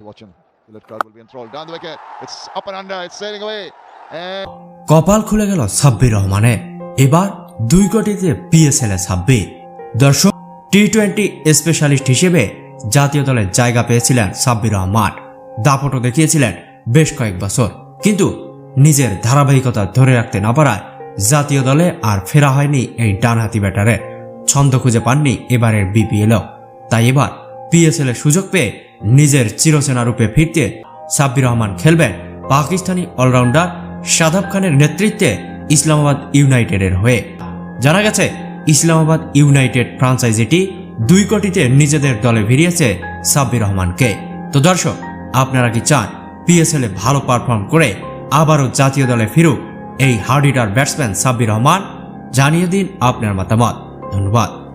Watching. The will be enthralled. Down the wicket. It's up and under. It's sailing away. কপাল খুলে গেল সাব্বির রহমানের। এবার দুই কোটিতে পিএসএল এ সাব্বির। দর্শক টি টোয়েন্টি স্পেশালিস্ট হিসেবে জাতীয় দলে জায়গা পেয়েছিলেন সাব্বির রহমান। দাপটও দেখিয়েছিলেন বেশ কয়েক বছর। কিন্তু নিজের ধারাবাহিকতা ধরে রাখতে না পারায় জাতীয় দলে আর ফেরা হয়নি এই ডানহাতি ব্যাটারে ছন্দ খুঁজে পাননি এবারের বিপিএলও তাই এবার পিএসএল এর সুযোগ পেয়ে নিজের চিরচেনা রূপে ফিরতে সাব্বির রহমান খেলবেন পাকিস্তানি অলরাউন্ডার শাদাব খানের নেতৃত্বে ইসলামাবাদ ইউনাইটেডের হয়ে। জানা গেছে, ইসলামাবাদ ইউনাইটেড ফ্রাঞ্চাইজিটি দুই কোটিতে নিজেদের দলে ভিড়িয়েছে সাব্বির রহমানকে। তো দর্শক, আপনারা কি চান পিএসএল এ ভালো পারফর্ম করে আবারও জাতীয় দলে ফিরুক এই হার্ডিটার ব্যাটসম্যান সাব্বির রহমান? জানিয়ে দিন আপনার মতামত। ধন্যবাদ।